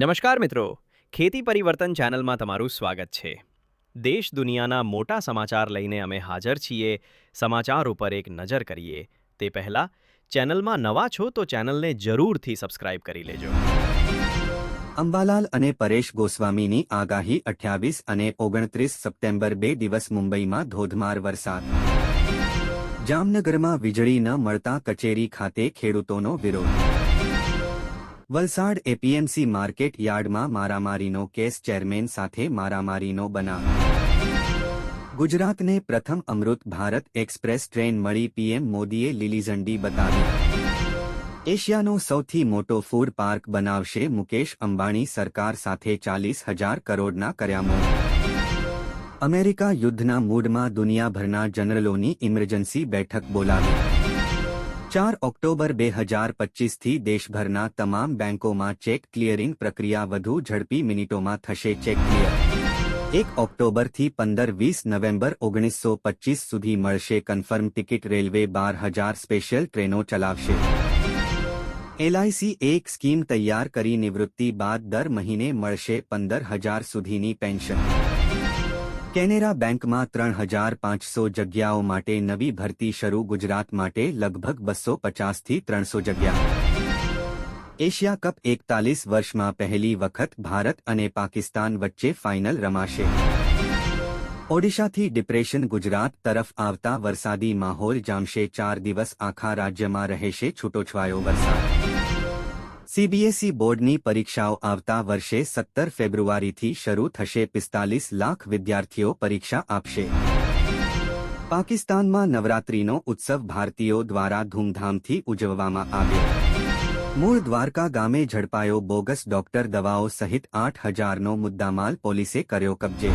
નમસ્કાર મિત્રો. ખેતી પરિવર્તન ચેનલમાં તમારું સ્વાગત છે. દેશ દુનિયાના મોટા સમાચાર લઈને અમે હાજર છીએ, સમાચાર ઉપર એક નજર કરીએ. તે પહેલાં, ચેનલમાં નવા છો તો ચેનલને જરૂરથી સબસ્ક્રાઇબ કરી લેજો. અંબાલાલ અને પરેશ ગોસ્વામીની આગાહી અઠ્યાવીસ અને ઓગણત્રીસ સપ્ટેમ્બર બે દિવસ મુંબઈમાં ધોધમાર વરસાદ. જામનગરમાં વીજળી ન મળતા કચેરી ખાતે ખેડૂતોનો વિરોધ. વલસાડ એપીએમસી માર્કેટ યાર્ડમાં મારામારીનો કેસ ચેરમેન સાથે મારામારીનો બનાવ. ગુજરાતને પ્રથમ અમૃત ભારત એક્સપ્રેસ ટ્રેન મળી પીએમ મોદીએ લીલી ઝંડી બતાવી. એશિયાનો સૌથી મોટો ફૂડ પાર્ક બનાવશે મુકેશ અંબાણી સરકાર સાથે ચાલીસ હજાર કરોડના કર્યા અમેરિકા યુદ્ધના મૂડમાં દુનિયાભરના જનરલોની ઇમરજન્સી બેઠક બોલાવી. ચાર ઓક્ટોબર બે હજાર પચીસથી દેશભરના તમામ બેંકોમાં ચેક ક્લિયરિંગ પ્રક્રિયા વધુ ઝડપી મિનિટોમાં થશે ચેક ક્લિયર. એક ઓક્ટોબરથી પંદર વીસ નવેમ્બર ઓગણીસો પચીસ સુધી મળશે કન્ફર્મ ટિકિટ રેલવે બાર હજાર સ્પેશિયલ ટ્રેનો ચલાવશે. એલઆઈસી એક સ્કીમ તૈયાર કરી નિવૃત્તિ બાદ દર મહિને મળશે પંદર હજાર સુધીની પેન્શન. કેનેરા બેંકમાં ત્રણ હજાર પાંચસો જગ્યાઓ માટે નવી ભરતી શરૂ ગુજરાત માટે લગભગ બસો પચાસથી ત્રણસો જગ્યા. એશિયા કપ એકતાલીસ વર્ષમાં પહેલી વખત ભારત અને પાકિસ્તાન વચ્ચે ફાઇનલ રમાશે. ઓડિશાથી ડિપ્રેશન ગુજરાત તરફ આવતા વરસાદી માહોલ જામશે ચાર દિવસ આખા રાજ્યમાં રહેશે છૂટોછવાયો વરસાદ. સીબીએસઈ બોર્ડની પરીક્ષાઓ આવતા વર્ષે સત્તર ફેબ્રુઆરીથી શરૂ થશે પિસ્તાલીસ લાખ વિદ્યાર્થીઓ પરીક્ષા આપશે. પાકિસ્તાનમાં નવરાત્રીનો ઉત્સવ ભારતીયો દ્વારા ધૂમધામથી ઉજવવામાં આવ્યો. મૂળ દ્વારકા ગામે ઝડપાયો બોગસ ડોક્ટર દવાઓ સહિત આઠ હજારનો મુદ્દામાલ પોલીસે કર્યો કબજે.